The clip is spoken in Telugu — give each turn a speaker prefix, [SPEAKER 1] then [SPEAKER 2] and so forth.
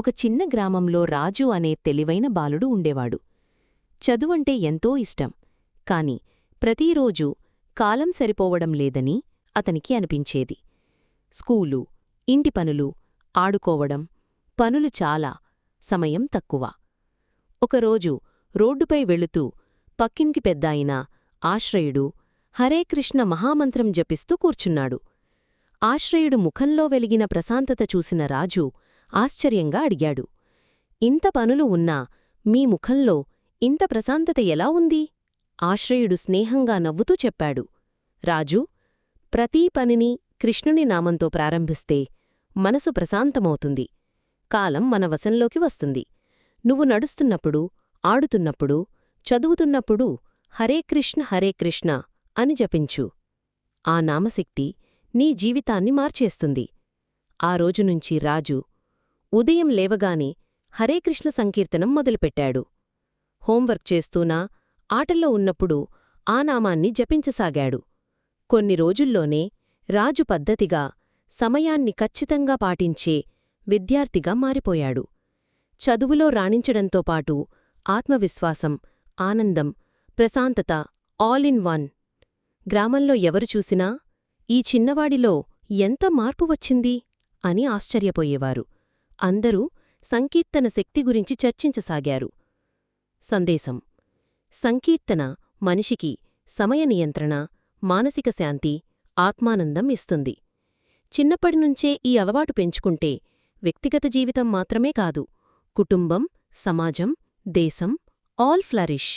[SPEAKER 1] ఒక చిన్న గ్రామంలో రాజు అనే తెలివైన బాలుడు ఉండేవాడు. చదువంటే ఎంతో ఇష్టం. కాని ప్రతిరోజూ కాలం సరిపోవడం లేదని అతనికి అనిపించేది. స్కూలు ఇంటి పనులు ఆడుకోవడం పనులు చాలా సమయం తక్కువ. ఒకరోజు రోడ్డుపై వెళుతూ పక్కింకి పెద్దాయిన ఆశ్రయుడు హరే కృష్ణ మహామంత్రం జపిస్తూ కూర్చున్నాడు. ఆశ్రయుడు ముఖంలో వెలిగిన ప్రశాంతత చూసిన రాజు ఆశ్చర్యంగా అడిగాడు. ఇంత పనులు ఉన్నా మీ ముఖంలో ఇంత ప్రశాంతత ఎలా ఉంది ఆశ్రయుడు స్నేహంగా నవ్వుతూ చెప్పాడు. రాజు ప్రతీ పనిని కృష్ణుని నామంతో ప్రారంభిస్తే మనసు ప్రశాంతమవుతుంది. కాలం మన వశంలోకి వస్తుంది. నువ్వు నడుస్తున్నప్పుడు ఆడుతున్నప్పుడు చదువుతున్నప్పుడు హరే కృష్ణ హరే కృష్ణ అని జపించు. ఆ నామశక్తి నీ జీవితాన్ని మార్చేస్తుంది. ఆ రోజునుంచి రాజు ఉదయం లేవగానే హరేకృష్ణ సంకీర్తనం మొదలుపెట్టాడు. హోంవర్క్ చేస్తూనా ఆటల్లో ఉన్నప్పుడు ఆ నామాన్ని జపించసాగాడు. కొన్ని రోజుల్లోనే రాజు పద్ధతిగా సమయాన్ని ఖచ్చితంగా పాటించే విద్యార్థిగా మారిపోయాడు. చదువులో రాణించడంతో పాటు ఆత్మవిశ్వాసం ఆనందం ప్రశాంతత ఆల్ ఇన్ వన్ గ్రామంలో ఎవరు చూసినా ఈ చిన్నవాడిలో ఎంత మార్పు వచ్చింది? అని ఆశ్చర్యపోయేవారు. అందరూ సంకీర్తన శక్తి గురించి చర్చించసాగారు. సందేశం సంకీర్తన మనిషికి సమయ నియంత్రణ మానసిక శాంతి ఆత్మానందం ఇస్తుంది. చిన్నప్పటినుంచే ఈ అలవాటు పెంచుకుంటే వ్యక్తిగత జీవితం మాత్రమే కాదు కుటుంబం సమాజం దేశం ఆల్ ఫ్లరిష్.